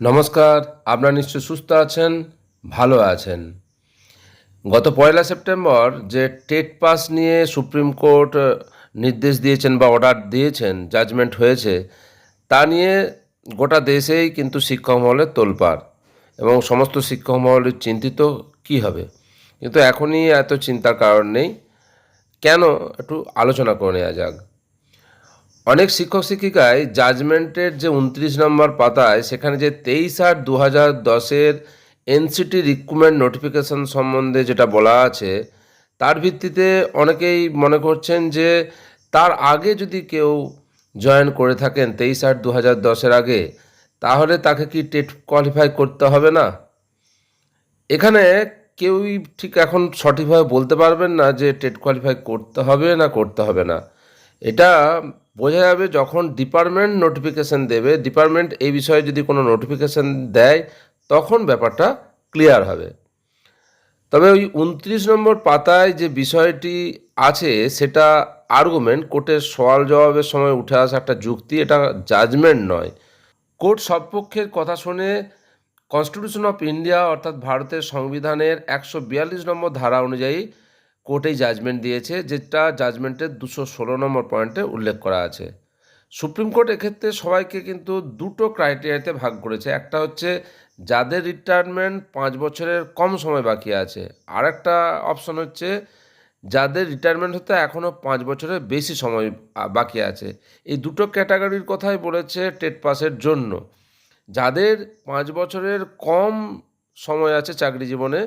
নমস্কার, আপনারা নিশ্চয় সুস্থ আছেন, ভালো আছেন। গত পয়লা সেপ্টেম্বর যে টেট পাস নিয়ে সুপ্রিম কোর্ট নির্দেশ দিয়েছেন বা অর্ডার দিয়েছেন, জাজমেন্ট হয়েছে, তা নিয়ে গোটা দেশেই কিন্তু শিক্ষক মহলে তোলপাড় এবং সমস্ত শিক্ষক মহল চিন্তিত কি হবে? কিন্তু এখনই এত চিন্তার কারণ নেই। কেন? একটু আলোচনা করে নেওয়া যাক। অনেক শিক্ষক শিক্ষিকায় জাজমেন্টের যে উনত্রিশ নম্বর পাতায় সেখানে যে তেইশ আট দু হাজার দশের এনসিটি রিক্রুটমেন্ট নোটিফিকেশন সম্বন্ধে যেটা বলা আছে, তার ভিত্তিতে অনেকেই মনে করছেন যে তার আগে যদি কেউ জয়েন করে থাকেন তেইশ আট দু হাজার দশের আগে, তাহলে তাকে কি টেট কোয়ালিফাই করতে হবে না? এখানে কেউই ঠিক এখন সঠিকভাবে বলতে পারবেন না যে টেট কোয়ালিফাই করতে হবে না করতে হবে না। এটা বোঝা যাবে যখন ডিপার্টমেন্ট নোটিফিকেশন দেবে ডিপার্টমেন্ট এই বিষয়ে যদি কোনো নোটিফিকেশান দেয়, তখন ব্যাপারটা ক্লিয়ার হবে। তবে ওই উনত্রিশ নম্বর পাতায় যে বিষয়টি আছে, সেটা আর্গুমেন্ট কোর্টের সওয়াল জবাবের সময় উঠে আসা একটা যুক্তি, এটা জাজমেন্ট নয়। কোর্ট সব পক্ষের কথা শুনে কনস্টিটিউশন অফ ইন্ডিয়া অর্থাৎ ভারতের সংবিধানের একশো বিয়াল্লিশ নম্বর ধারা অনুযায়ী কোর্ট এই জাজমেন্ট দিয়েছে, যেটা জাজমেন্টের দুশো ষোলো নম্বর পয়েন্টে উল্লেখ করা আছে। সুপ্রিম কোর্ট এক্ষেত্রে সবাইকে কিন্তু দুটো ক্রাইটেরিয়াতে ভাগ করেছে। একটা হচ্ছে যাদের রিটায়ারমেন্ট পাঁচ বছরের কম সময় বাকি আছে। আর একটা অপশন হচ্ছে যাদের রিটায়ারমেন্ট হতে এখনও পাঁচ বছরের বেশি সময় বাকি আছে। এই দুটো ক্যাটাগরির কথাই বলেছে টেট পাসের জন্য। যাদের পাঁচ বছরের কম সময় আছে চাকরি জীবনে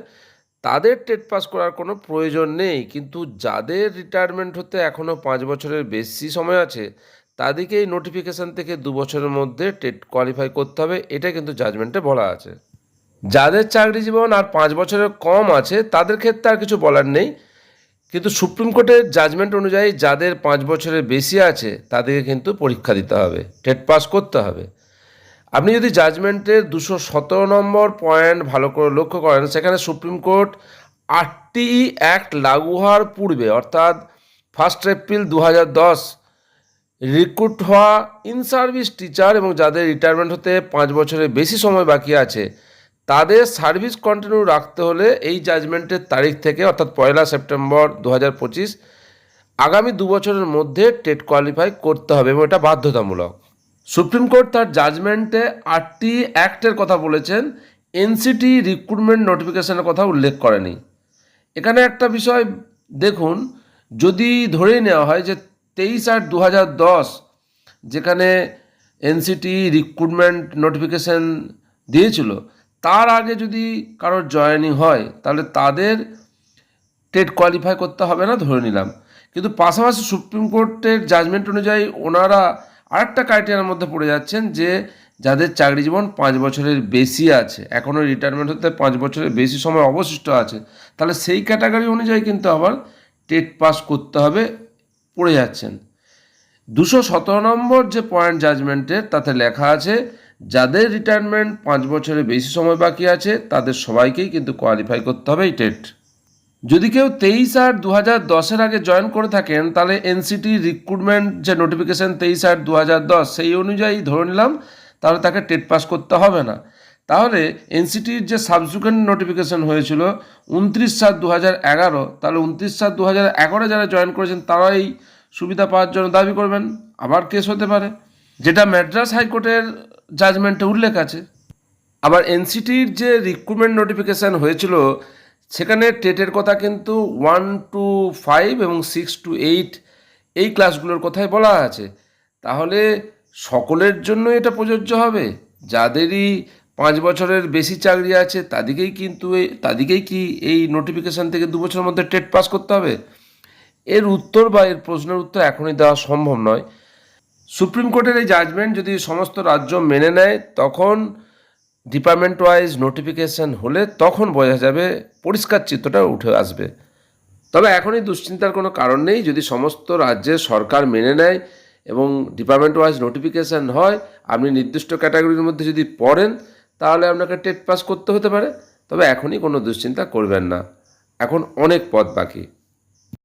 তাদের টেট পাস করার কোনো প্রয়োজন নেই, কিন্তু যাদের রিটায়ারমেন্ট হতে এখনও পাঁচ বছরের বেশি সময় আছে তাদেরকে এই নোটিফিকেশান থেকে দু বছরের মধ্যে টেট কোয়ালিফাই করতে হবে, এটা কিন্তু জাজমেন্টে বলা আছে। যাদের চাকরি জীবন আর পাঁচ বছরের কম আছে, তাদের ক্ষেত্রে আর কিছু বলার নেই, কিন্তু সুপ্রিম কোর্টের জাজমেন্ট অনুযায়ী যাদের পাঁচ বছরের বেশি আছে, তাদেরকে কিন্তু পরীক্ষা দিতে হবে, টেট পাস করতে হবে। আপনি যদি জাজমেন্টের দুশো সতেরো নম্বর পয়েন্ট ভালো করে লক্ষ্য করেন, সেখানে সুপ্রিম কোর্ট আটটি অ্যাক্ট লাগু হওয়ার পূর্বে, অর্থাৎ ফার্স্ট এপ্রিল দু হাজার দশ রিক্রুট হওয়া ইন সার্ভিস টিচার এবং যাদের রিটায়ারমেন্ট হতে পাঁচ বছরের বেশি সময় বাকি আছে, তাদের সার্ভিস কন্টিনিউ রাখতে হলে এই জাজমেন্টের তারিখ থেকে, অর্থাৎ পয়লা সেপ্টেম্বর দু হাজার পঁচিশ, আগামী দু বছরের মধ্যে টেট কোয়ালিফাই করতে হবে এবং এটা বাধ্যতামূলক। সুপ্রিম কোর্ট তার জাজমেন্টে আটটি অ্যাক্টের কথা বলেছেন। এনসিটি রিক্রুটমেন্ট নোটিফিকেশনের কথা উল্লেখ করেনি। এখানে একটা বিষয় দেখুন, যদি ধরেই নেওয়া হয় যে তেইশ আট দু দশ যেখানে এনসিটি রিক্রুটমেন্ট নোটিফিকেশন দিয়েছিল, তার আগে যদি কারোর জয়েনিং হয়, তাহলে তাদের টেট কোয়ালিফাই করতে হবে না ধরে নিলাম। কিন্তু পাশাপাশি সুপ্রিম কোর্টের জাজমেন্ট অনুযায়ী ওনারা আরেকটা ক্রাইটেরিয়ার মধ্যে পড়ে যাচ্ছেন যে যাদের চাকরি জীবন পাঁচ বছরের বেশি আছে এখনও রিটায়ারমেন্ট হতে পাঁচ বছরের বেশি সময় অবশিষ্ট আছে, তাহলে সেই ক্যাটাগরি অনুযায়ী কিন্তু আবার টেট পাস করতে হবে, পড়ে যাচ্ছেন। দুশো সতেরো নম্বর যে পয়েন্ট জাজমেন্টের তাতে লেখা আছে, যাদের রিটায়ারমেন্ট পাঁচ বছরের বেশি সময় বাকি আছে, তাদের সবাইকেই কিন্তু কোয়ালিফাই করতে হবে এই টেট যদি কেউ তেইশ আট দু হাজার দশের আগে জয়েন করে থাকেন, তাহলে এনসিটি রিক্রুটমেন্ট যে নোটিফিকেশান তেইশ আট দু হাজার দশ, সেই অনুযায়ী ধরে নিলাম, তাহলে তাকে টেট পাস করতে হবে না। তাহলে এনসিটির যে সাবসিকুয়েন্ট নোটিফিকেশান হয়েছিল, উনত্রিশ সাত দু হাজার এগারো, তাহলে উনত্রিশ সাত দু হাজার এগারো যারা জয়েন করেছেন, তারাই সুবিধা পাওয়ার জন্য দাবি করবেন। আবার কেস হতে পারে, যেটা ম্যাড্রাস হাইকোর্টের জাজমেন্টে উল্লেখ আছে। আবার এনসিটির যে রিক্রুটমেন্ট নোটিফিকেশান হয়েছিল সেখানে টেটের কথা কিন্তু ওয়ান টু ফাইভ এবং সিক্স টু এইট এই ক্লাসগুলোর কথাই বলা আছে। তাহলে সকলের জন্য এটা প্রযোজ্য হবে? যাদেরই পাঁচ বছরের বেশি চাকরি আছে তাদেরকেই কিন্তু তাদেরকেই কি এই নোটিফিকেশান থেকে দু বছরের মধ্যে টেট পাস করতে হবে? এর উত্তর বা এর প্রশ্নের উত্তর এখনই দেওয়া সম্ভব নয়। সুপ্রিম কোর্টের এই জাজমেন্ট যদি সমস্ত রাজ্য মেনে নেয়, তখন ডিপার্টমেন্ট ওয়াইজ নোটিফিকেশন হলে তখন বোঝা যাবে পরিষ্কার চিত্রটা উঠে আসবে। তবে এখনই দুশ্চিন্তার কোনো কারণ নেই, যদি সমস্ত রাজ্যের সরকার মেনে নেয় এবং ডিপার্টমেন্ট ওয়াইজ নোটিফিকেশান হয়, আপনি নির্দিষ্ট ক্যাটাগরির মধ্যে যদি পড়েন, তাহলে আপনাকে টেট পাস করতে হতে পারে। তবে এখনই কোনো দুশ্চিন্তা করবেন না। এখন অনেক পথ বাকি।